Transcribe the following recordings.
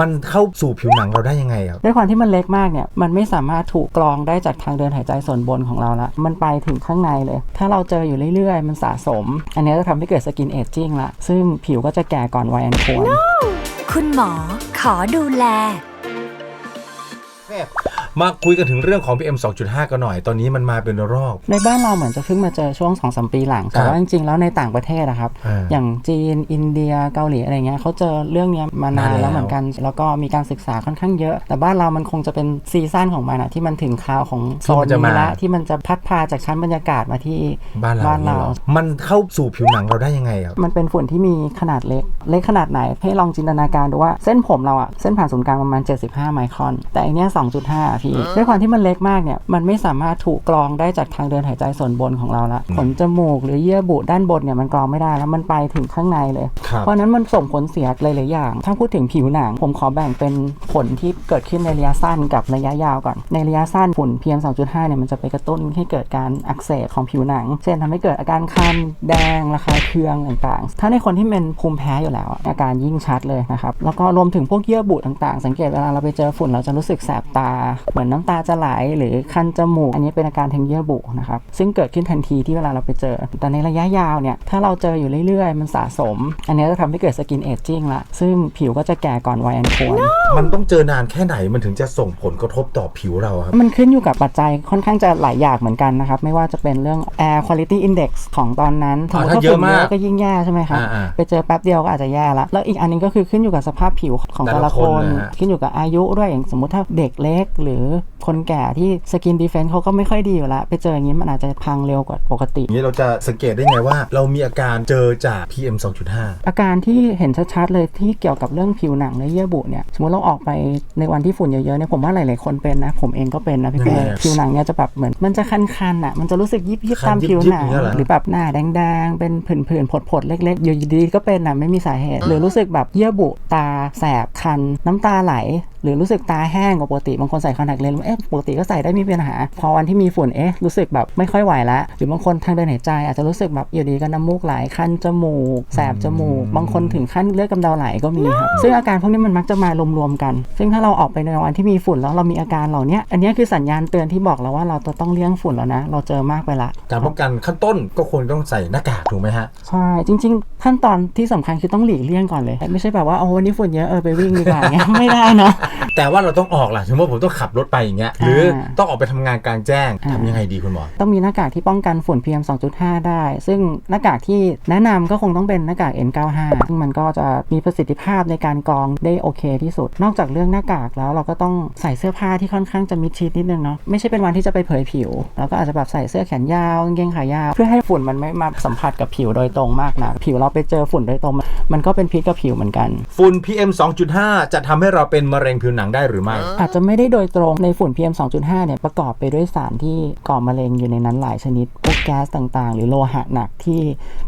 มันเข้าสู่ผิวหนังเราได้ยังไงครับด้วยความที่มันเล็กมากเนี่ยมันไม่สามารถถูกกรองได้จากทางเดินหายใจส่วนบนของเราละมันไปถึงข้างในเลย ถ้าเราเจออยู่เรื่อยๆ มันสะสม อันนี้จะทำให้เกิดสกินเอจจิ้งละซึ่งผิวก็จะแก่ก่อนวัยอันควรคุณหมอขอดูแล มาคุยกันถึงเรื่องของ PM 2.5 กันหน่อย ตอนนี้มันมาเป็นระลอกในบ้านเราเหมือนจะเพิ่งมาเจอช่วง2อสปีหลัง แต่ครับว่าจริงๆ แล้วในต่างประเทศนะครับอ่าอย่างจีน อินเดีย เกาหลีอะไรเงี้ยเขาเจอเรื่องเนี้ยมานานนานแล้วแล้วเหมือนกัน แล้วก็มีการศึกษาค่อนข้างเยอะ แต่บ้านเรามันคงจะเป็นซีซั่นของมันอะที่มันถึงคราวของโซนนี้ละที่มันจะพัดพาจากชั้นบรรยากาศมาที่บ้านเราบ้านเรา มันเข้าสู่ผิวหนังเราได้ยังไงครับ มันเป็นฝุ่นที่มีขนาดเล็ก เล็กขนาดไหน ให้ลองจินตนาการดูว่าเส้นผมเราอะเส้นผ่านศูนย์กลางประมาณ 75 ไมครอน แต่อันเนี้ย2.5อะพี่ ด้วยความที่มันเล็กมากเนี่ย มันไม่สามารถถูกกรองได้จากทางเดินหายใจส่วนบนของเราละขนจมูกหรือเยื่อบุด้านบนเนี่ยมันกรองไม่ได้แล้วมันไปถึงข้างในเลยครับเพราะฉะนั้นมันส่งผลเสียหลายๆอย่าง ถ้าพูดถึงผิวหนัง ผมขอแบ่งเป็นผลที่เกิดขึ้นในระยะสั้นกับระยะยาวก่อน ในระยะสั้นฝุ่น PM 2.5 เนี่ยมันจะไปกระตุ้นให้เกิดการอักเสบของผิวหนัง เช่นทำให้เกิดอาการคันแดงระคายเคืองต่างๆ ถ้าในคนที่เป็นภูมิแพ้อยู่แล้วอาการยิ่งชัดเลยนะครับ แล้วก็รวมถึงพวกเยื่อบุต่างๆ สังเกตเวลาเราไปเจอฝุ่นเราจะรู้สึกแสบตา เหมือนน้ำตาจะไหลหรือคันจมูก อันนี้เป็นอาการทางเยื่อบุนะครับ ซึ่งเกิดขึ้นทันทีที่เวลาเราไปเจอ แต่ในระยะยาวเนี่ย ถ้าเราเจออยู่เรื่อยๆ มันสะสม อันนี้จะทำให้เกิดสกินเอจจิ้งละ ซึ่งผิวก็จะแก่ก่อนวัยอันควร มันต้องเจอนานแค่ไหนมันถึงจะส่งผลกระทบต่อผิวเราครับ มันขึ้นอยู่กับปัจจัยค่อนข้างจะหลายอย่างเหมือนกันนะครับ ไม่ว่าจะเป็นเรื่อง air quality index ของตอนนั้นอ่าสมมุติถ้าเยอะมากฝุ่นก็ยิ่งแย่ใช่ไหมครับอ่าไปเจอแป๊บเดียวก็อาจจะแย่ละแล้วอีกอันนึงก็คือขึ้นอยู่กับสภาพผิวของแต่แต่ละละคคนนนะฮะขึ้นอยู่กับอายุด้วยอย่างสมมุติถ้าเด็กเล็ก หรือคนแก่ที่สกินดีเฟนซ์เขาก็ไม่ค่อยดีอยู่แล้วไปเจออย่างนี้มันอาจจะพังเร็วกว่าปกติ อย่างนี้เราจะสังเกตได้ไงว่า เรามีอาการเจอจาก PM 2.5 อาการที่เห็นชัดๆเลยที่เกี่ยวกับเรื่องผิวหนังและเยื่อบุเนี่ยสมมติเราออกไปในวันที่ฝุ่นเยอะๆเนี่ยผมว่าหลายๆคนเป็นนะ ผมเองก็เป็นนะพี่ยังเป้ไงอะผิวหนังเนี่ยจะแบบเหมือนมันจะคันๆอะมันจะรู้สึกยิบยิบคันตามผิวยิบๆหนังอย่างเงี้ยเหรอหรือแบบหน้าแดงๆ เป็นผื่นๆผดๆเล็กๆอยู่ดีๆก็เป็นอะไม่มีสาเหตุ หรือรู้สึกแบบเยื่อบุตาแสบคัน น้ำตาไหล หรือรู้สึกตาแห้งกว่าปกติบางคนใส่คอนแทคเลนส์เอ๊ะปกติก็ใส่ได้ไม่มีปัญหา พอวันที่มีฝุ่นเอ๊ะรู้สึกแบบไม่ค่อยไหวแล้วหรือบางคนทางเดินหายใจ อาจจะรู้สึกแบบอยู่ดีก็น้ำมูกไหลคันจมูก แสบจมูก บางคนถึงขั้นเลือดกำเดาไหลก็มีครับซึ่งอาการพวกนี้มันมักจะมารวมๆกัน ซึ่งถ้าเราออกไปในวันที่มีฝุ่นแล้วเรามีอาการเหล่านี้อันนี้คือสัญญาณเตือนที่บอกเราว่าเราจะต้องเลี่ยงฝุ่นแล้วนะเราเจอมากไปละการป้องกันขั้นต้นก็ควรต้องใส่หน้ากากถูกไหมฮะใช่จริง ๆ ขั้นตอนที่สำคัญคือต้องหลีกเลี่ยงก่อนเลย ไม่ใช่แบบว่าโอ้วันนี้ฝุ่นเยอะเออไปวิ่งดีกว่าเงี้ยไม่ได้เนาะ แต่ว่าเราต้องออกล่ะสมมติผมต้องขับรถไปอย่างเงี้ยหรือต้องออกไปทำงานกลางแจ้งอ่าทำยังไงดีคุณหมอ ต้องมีหน้ากากที่ป้องกันฝุ่น PM 2.5 ได้ ซึ่งหน้ากากที่แนะนำก็คงต้องเป็นหน้ากาก N95 ซึ่งมันก็จะมีประสิทธิภาพในการกรองได้โอเคที่สุด นอกจากเรื่องหน้ากากแล้วเราก็ต้องใส่เสื้อผ้าที่ค่อนข้างจะมิดชิดนิดนึงเนาะไม่ใช่เป็นวันที่จะไปเผยผิวเราก็อาจจะแบบใส่เสื้อแขนยาวกางเกงขายาว เพื่อให้ฝุ่นมันไม่มาสัมผัสกับผิวโดยตรงมากนะผิวเราไปเจอฝุ่นโดยตรงมันมันก็เป็นพิษกับผิวเหมือนกัน ฝุ่น PM 2.5 จะทำให้เราเป็นมะเร็งผิวหนังได้หรือไม่ อาจจะไม่ได้โดยตรงในฝุ่น PM 2.5 เนี่ยประกอบไปด้วยสารที่ก่อมะเร็งอยู่ในนั้นหลายชนิดพวกแก๊สต่างๆ หรือโลหะหนักที่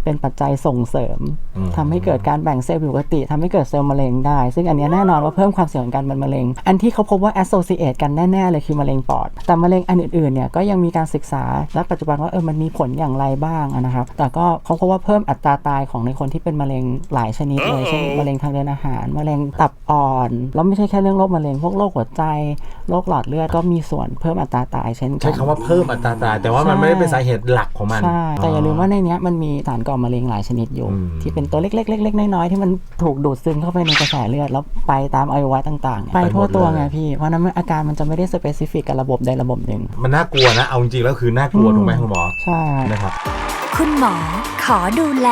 เป็นปัจจัยส่งเสริมอืม ทำให้เกิดการแบ่งเซลล์ผิวปกติทำให้เกิดเซลล์มะเร็งได้ ซึ่งอันเนี้ยแน่นอนว่าเพิ่มความเสี่ยงของการเป็นมะเร็ง อันที่เขาพบว่า associate กันแน่ ๆ เลยคือมะเร็งปอด แต่มะเร็งอันอื่นๆเนี่ยก็ยังมีการศึกษาและปัจจุบันว่าเออมันมีผลอย่างไรบ้างอะนะครับแต่ก็เขาพบว่าเพิ่มอัตราตายของในคนที่เป็นมะเร็งหลายชนิดเลยเช่นมะเร็งทางเดินอาหารมะเร็งตับอ่อน แล้วไม่ใช่แค่เรื่องโรคมะเร็งพวกโรคหัวใจโรคหลอดเลือดก็มีส่วนเพิ่มอัตราตายเช่นกัใช้คำว่าเพิ่มอัตราตาย แต่ว่ามันใช่ไม่ได้เป็นสาเหตุหลักของมันใช่แต่อย่าลืมว่าในเนี้ยมันมีสารก่อมะเร็งหลายชนิดอยู่อืมที่เป็นตัวเล็กๆเล็กๆน้อยๆที่มันถูกดูดซึมเข้าไปในกระแสเลือดแล้วไปตามอวัยวะต่างๆ ไปทั่วตัวไงพี่ เพราะฉะนั้นอาการมันจะไม่ได้สเปซิฟิกกับระบบใดระบบหนึ่ง มันน่ากลัวนะ เอาจริงๆแล้วคือน่ากลัวถูกไหมคุณหมอ ใช่นะครับ คุณหมอขอดูแล